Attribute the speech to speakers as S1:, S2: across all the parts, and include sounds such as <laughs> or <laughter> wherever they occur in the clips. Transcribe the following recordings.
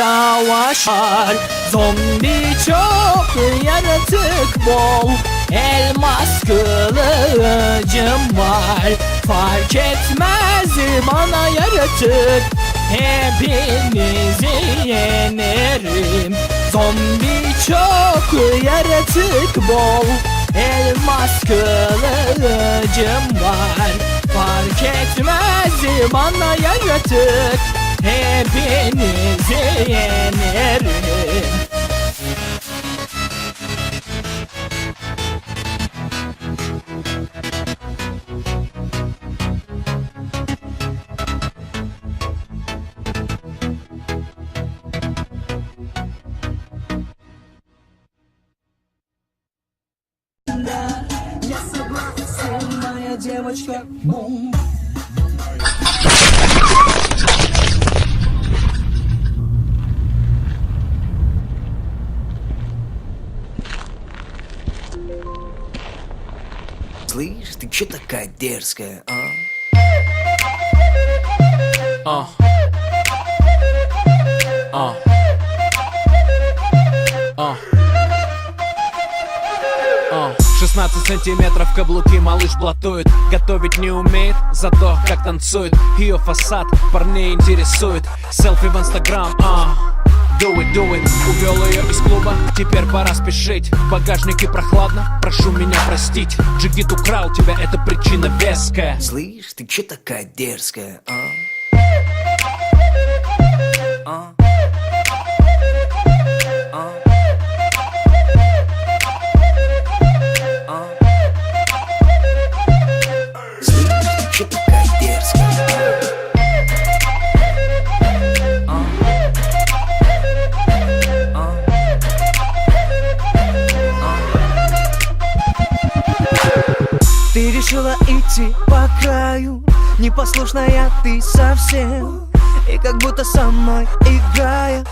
S1: savaşar. Zombi çok yaratık bol Elmas kılıcım var. Fark etmez bana yaratık Hepinizi yenerim. Zombi çok yaratık bol Elmas kılıcım var. Fark etmez bana yaratık Hepinizi yenerim Моя девочка бум
S2: Слышь, ты чё такая дерзкая, а?
S3: А. А. А. А. 16 сантиметров каблуки малыш блатует Готовить не умеет, зато как танцует Ее фасад парней интересует Селфи в инстаграм, а Do it, do it Увел ее из клуба, теперь пора спешить В багажнике прохладно, прошу меня простить Джигит украл тебя, это причина веская
S2: Слышь, ты чё такая дерзкая, а? А? А? А? Слышь, ты чё такая дерзкая, а?
S4: Решила идти по краю Непослушная ты совсем И как будто со мной играя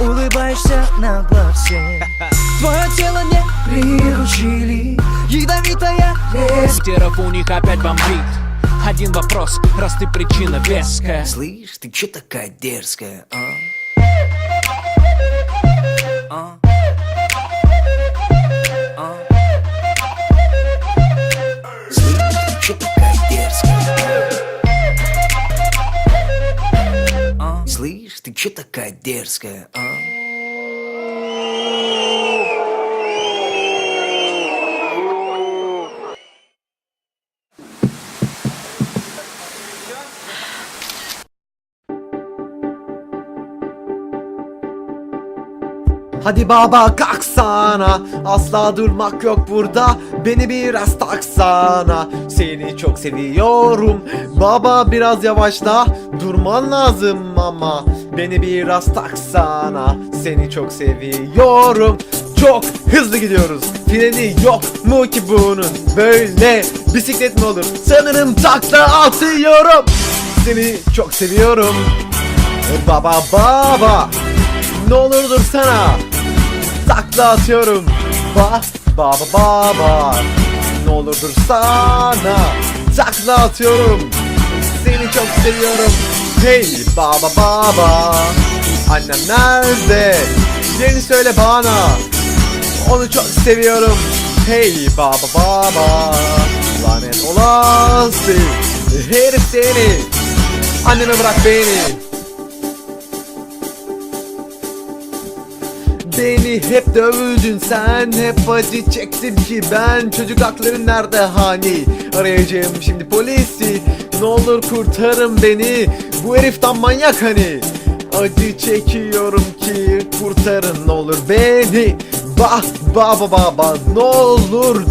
S4: Улыбаешься нагло всем <laughs> Твое тело не приручили Ядовитая лес
S3: Теров у них опять бомбит Один вопрос, раз ты причина веская
S2: Слышь, ты чё такая дерзкая? А? А? Слышь, ты чё такая дерзкая, а?
S5: Hadi baba kalksana. Asla durmak yok burada. Beni biraz taksana. Seni çok seviyorum. Baba biraz yavaşla. Durman lazım ama. Beni biraz taksana. Seni çok seviyorum. Çok hızlı gidiyoruz. Freni yok mu ki bunun? Böyle bisiklet mi olur? Sanırım takla atıyorum. Seni çok seviyorum. Baba baba. Ne olur dursana Takla atıyorum. Ba baba baba Ne olur dursana Takla atıyorum. Seni çok seviyorum. Hey baba baba Annem nerede? Yerini söyle bana. Onu çok seviyorum. Hey baba baba Lanet olası Herif seni. Anneme bırak beni Beni hep dövdün sen. Hep acı çektim ki ben. Çocuk hakların nerede hani? Arayacağım şimdi polisi. Ne olur kurtarın beni. Bu herif tam manyak hani. Acı çekiyorum ki kurtarın ne olur beni. Bah baba baba ne olur